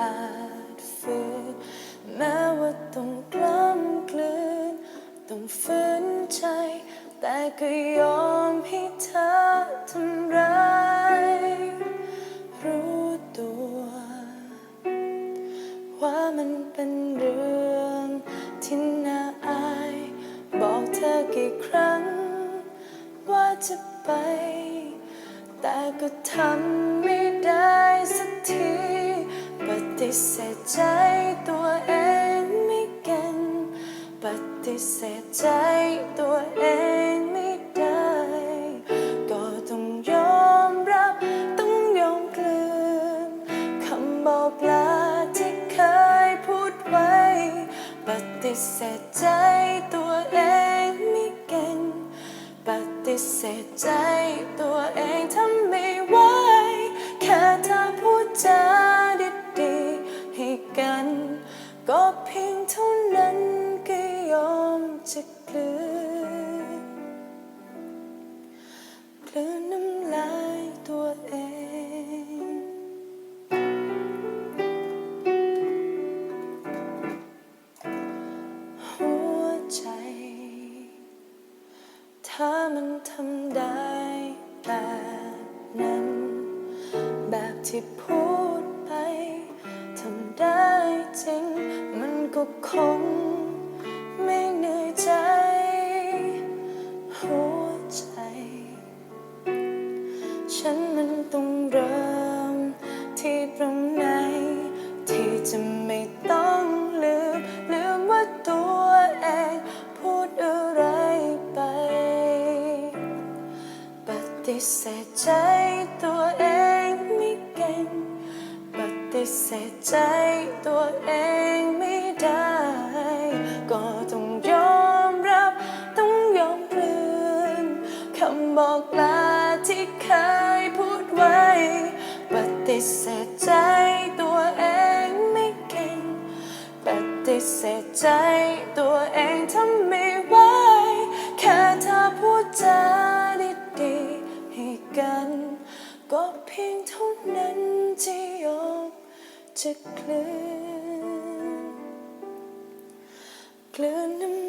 อาจฝืนแม้ว่าต้องกล้ำกลืน ต้องฝืนใจ แต่ก็ยอมให้เธอทำร้ายรู้ตัว ว่ามันเป็นเรื่องที่น่าอาย บอกเธอกี่ครั้ง ว่าจะไป แต่ก็ทำไม่ได้ ฏิเสธใจตัวเองไม่เก่งปฏิเสธใจตัวเองไม่ได้ ก็ต้องยอมรับต้องยอมกลืนคำบอกลาที่เคยพูดไว้ ปฏิเสธใจตัวเองไม่เก่ง ปฏิเสธใจตัวเองทำไม่ มันทำได้แบบนั้น แบบที่พูดไปทำได้จริง มันก็คง ฏิเสธใจตัวเองไม่เก่ง ปฏิเสธใจตัวเองไม่ได้ ก็ต้องยอมรับต้องยอมกลืนคำบอกลาที่เคยพูดไว้ ปฏิเสธใจตัวเองไม่เก่ง ปฏิเสธใจตัวเองทำไม่ไหว พียงเท่านั้นที่ยอมจะกลืนกลืนน้ำ